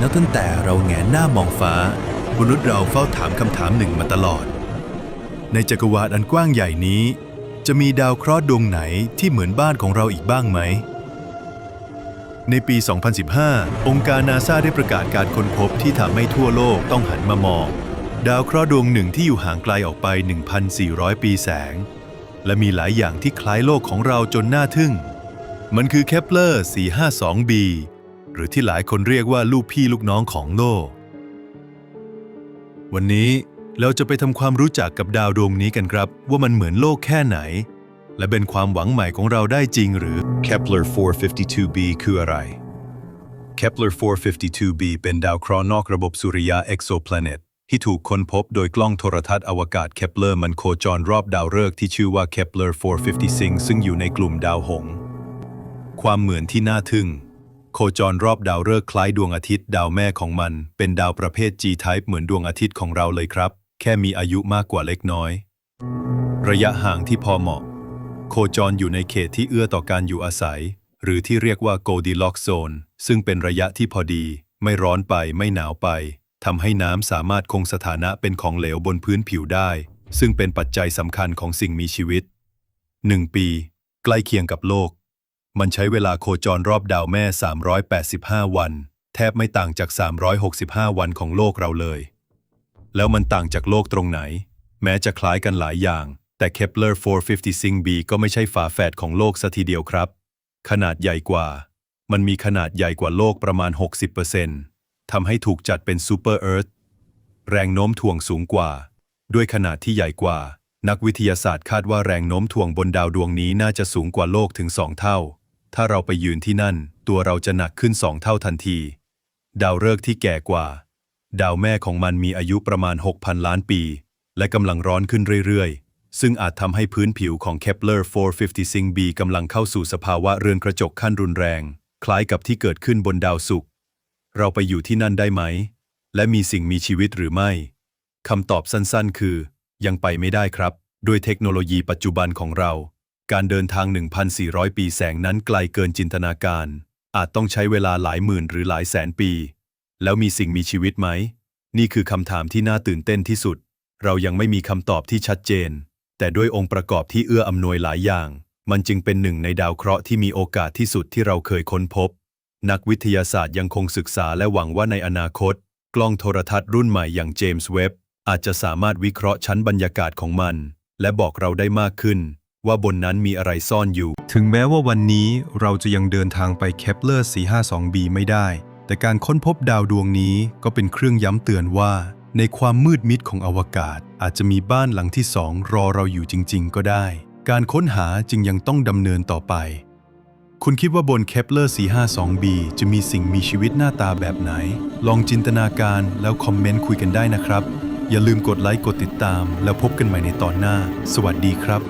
นับตั้งแต่เราแหงนหน้ามองฟ้ามนุษย์เราเฝ้าถามคำถามหนึ่งมาตลอด ในจักรวาลอันกว้างใหญ่นี้ จะมีดาวเคราะห์ดวงไหนที่เหมือนบ้านของเราอีกบ้างไหม ในปี 2015 องค์การนาซาได้ประกาศการค้นพบที่ทำให้ทั่วโลกต้องหันมามอง ดาวเคราะห์ดวงหนึ่งที่อยู่ห่างไกลออกไป 1,400 ปีแสง และมีหลายอย่างที่คล้ายโลกของเราจนน่าทึ่ง มันคือเคปเลอร์ 452b หรือที่หลายคนเรียกว่าลูกพี่ลูกน้องของโลก วันนี้เราจะไปทำความรู้จักกับดาวดวงนี้กันครับ ว่ามันเหมือนโลกแค่ไหน และเป็นความหวังใหม่ของเราได้จริงหรือ Kepler 452b คืออะไร Kepler 452b เป็นดาวเคราะห์นอกระบบสุริยะ exoplanet ที่ถูกค้นพบโดยกล้องโทรทัศน์อวกาศ Kepler มันโคจรรอบดาวฤกษ์ที่ชื่อว่า Kepler 456 ซึ่งอยู่ในกลุ่มดาวหงส์ความเหมือนที่น่าทึ่ง คจรรอบดาวฤกษ์คล้ายดวงอาทิตย์ดาวแม่ของมัน เป็นดาวประเภท G-type เหมือนดวงอาทิตย์ของเราเลยครับ แค่มีอายุมากกว่าเล็กน้อย ระยะห่างที่พอเหมาะ โคจรอยู่ในเขตที่เอื้อต่อการอยู่อาศัย หรือที่เรียกว่า Goldilocks zone ซึ่งเป็นระยะที่พอดี ไม่ร้อนไปไม่หนาวไปทำให้น้ำสามารถคงสถานะเป็นของเหลวบนพื้นผิวได้ ซึ่งเป็นปัจจัยสำคัญของสิ่งมีชีวิต 1 ปี ใกล้เคียงกับโลก มันใช้เวลาโคจรรอบดาวแม่ 385 วัน แทบไม่ต่างจาก 365 วันของโลกเราเลย แล้วมันต่างจากโลกตรงไหน แม้จะคล้ายกันหลายอย่าง แต่ Kepler 456b ก็ไม่ใช่ฝาแฝดของโลกซะทีเดียวครับ ขนาดใหญ่กว่า มันมีขนาดใหญ่กว่าโลกประมาณ 60%ทำให้ถูกจัดเป็น Super Earth แรงโน้มถ่วงสูงกว่า ด้วยขนาดที่ใหญ่กว่า นักวิทยาศาสตร์คาดว่าแรงโน้มถ่วงบนดาวดวงนี้น่าจะสูงกว่าโลกถึงสองเท่า ถ้าเราไปยืนที่นั่น ตัวเราจะหนักขึ้นสองเท่าทันที ดาวฤกษ์ที่แก่กว่า ดาวแม่ของมันมีอายุประมาณ 6,000 ล้านปี และกำลังร้อนขึ้นเรื่อยๆ ซึ่งอาจทำให้พื้นผิวของ Kepler 456b กำลังเข้าสู่สภาวะเรือนกระจกขั้นรุนแรง คล้ายกับที่เกิดขึ้นบนดาวศุกร์เราไปอยู่ที่นั่นได้ไหม และมีสิ่งมีชีวิตหรือไม่คำตอบสั้นๆ คือ ยังไปไม่ได้ครับ ด้วยเทคโนโลยีปัจจุบันของเรา การเดินทาง 1,400 ปีแสงนั้นไกลเกินจินตนาการ อาจต้องใช้เวลาหลายหมื่นหรือหลายแสนปี แล้วมีสิ่งมีชีวิตไหม นี่คือคำถามที่น่าตื่นเต้นที่สุด เรายังไม่มีคำตอบที่ชัดเจน แต่ด้วยองค์ประกอบที่เอื้ออำนวยหลายอย่าง มันจึงเป็นหนึ่งในดาวเคราะห์ที่มีโอกาสที่สุดที่เราเคยค้นพบ นักวิทยาศาสตร์ยังคงศึกษาและหวังว่าในอนาคต กล้องโทรทัศน์รุ่นใหม่อย่างเจมส์เว็บอาจจะสามารถวิเคราะห์ชั้นบรรยากาศของมัน และบอกเราได้มากขึ้น ว่าบนนั้นมีอะไรซ่อนอยู่ ถึงแม้ว่าวันนี้เราจะยังเดินทางไป Kepler 452b ไม่ได้ แต่การค้นพบดาวดวงนี้ก็เป็นเครื่องย้ำเตือนว่า ในความมืดมิดของอวกาศ อาจจะมีบ้านหลังที่สองรอเราอยู่จริง ๆ ก็ได้ การค้นหาจึงยังต้องดำเนินต่อไป คุณคิดว่าบน Kepler 452b จะมีสิ่งมีชีวิตหน้าตาแบบไหน ลองจินตนาการแล้วคอมเมนต์คุยกันได้นะครับ อย่าลืมกดไลค์กดติดตาม แล้วพบกันใหม่ในตอนหน้า สวัสดีครับ